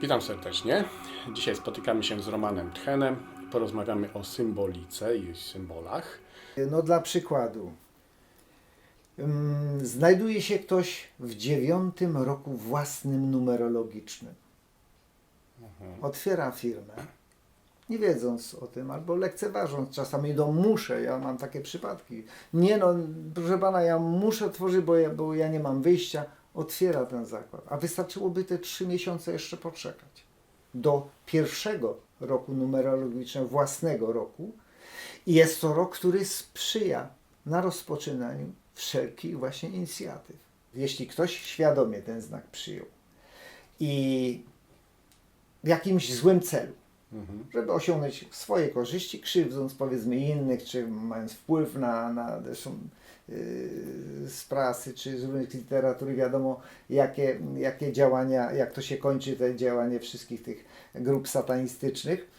Witam serdecznie. Dzisiaj spotykamy się z Romanem Tchenem. Porozmawiamy o symbolice i symbolach. No dla przykładu. Ym, Znajduje się ktoś w dziewiątym roku własnym numerologicznym. Otwiera firmę, nie wiedząc o tym, albo lekceważąc czasami, no muszę, ja mam takie przypadki. Nie no, proszę pana, ja muszę tworzyć, bo ja, bo ja nie mam wyjścia. Otwiera ten zakład. A wystarczyłoby te trzy miesiące jeszcze poczekać. Do pierwszego roku numerologicznego, własnego roku, i jest to rok, który sprzyja na rozpoczynaniu wszelkich właśnie inicjatyw. Jeśli ktoś świadomie ten znak przyjął i w jakimś złym celu, żeby osiągnąć swoje korzyści, krzywdząc powiedzmy innych, czy mając wpływ na, na zresztą yy, z prasy, czy z różnych literatury, wiadomo jakie, jakie działania, jak to się kończy, te działanie wszystkich tych grup satanistycznych.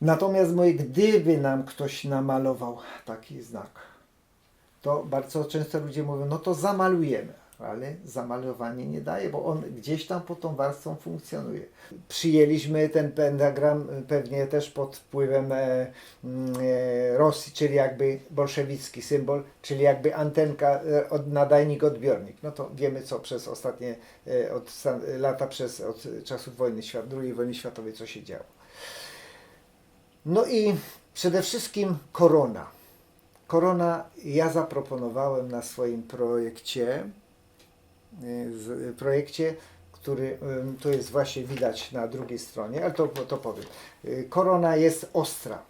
Natomiast mówię, gdyby nam ktoś namalował taki znak, to bardzo często ludzie mówią, no to zamalujemy, ale zamalowanie nie daje, bo on gdzieś tam pod tą warstwą funkcjonuje. Przyjęliśmy ten pentagram e, pewnie też pod wpływem e, mm, e, Rosji, czyli jakby bolszewicki symbol, czyli jakby antenka, e, nadajnik, odbiornik. No to wiemy co przez ostatnie e, od, lata, przez od czasów wojny świat, II wojny światowej, co się działo. No i przede wszystkim korona. Korona ja zaproponowałem na swoim projekcie, y, projekcie, który to jest właśnie widać na drugiej stronie, ale to, to powiem. Y, Korona jest ostra,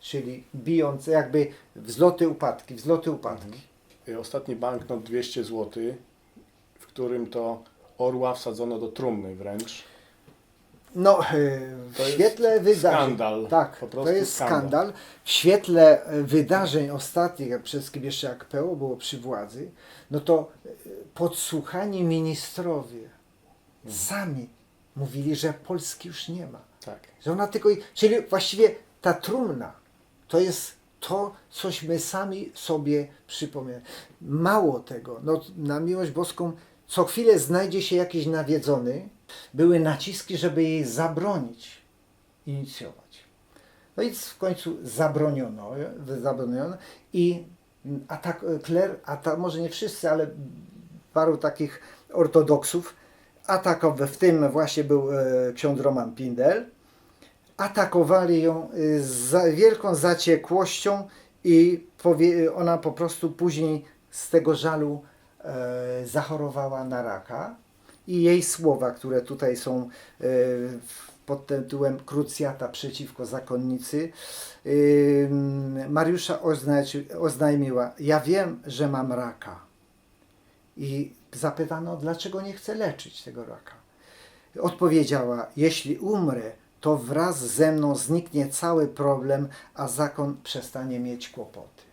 czyli bijące jakby wzloty, upadki, wzloty, upadki. Y, Ostatni banknot 200 zł, w którym to orła wsadzono do trumny wręcz. No, y, w To jest świetle wydarzeń. skandal, Tak, po to jest skandal. skandal. W świetle y, wydarzeń ostatnich, jak przede wszystkim jeszcze jak PO było przy władzy, no to y, podsłuchani ministrowie sami mówili, że Polski już nie ma. Tak. Że ona tylko. Czyli właściwie ta trumna to jest to, cośmy sami sobie przypominamy. Mało tego, no, na miłość boską, co chwilę znajdzie się jakiś nawiedzony. Były naciski, żeby jej zabronić inicjować. No i w końcu zabroniono, zabroniono i atak, kler, a ta, może nie wszyscy, ale paru takich ortodoksów atakował, w tym właśnie był e, ksiądz Roman Pindel, atakowali ją y, z wielką zaciekłością i ona po prostu później z tego żalu e, zachorowała na raka i jej słowa, które tutaj są e, pod tytułem Krucjata przeciwko zakonnicy, y, Mariusza oznajmiła, ja wiem, że mam raka. I zapytano, dlaczego nie chce leczyć tego raka. Odpowiedziała: Jeśli umrę, to wraz ze mną zniknie cały problem, a zakon przestanie mieć kłopoty.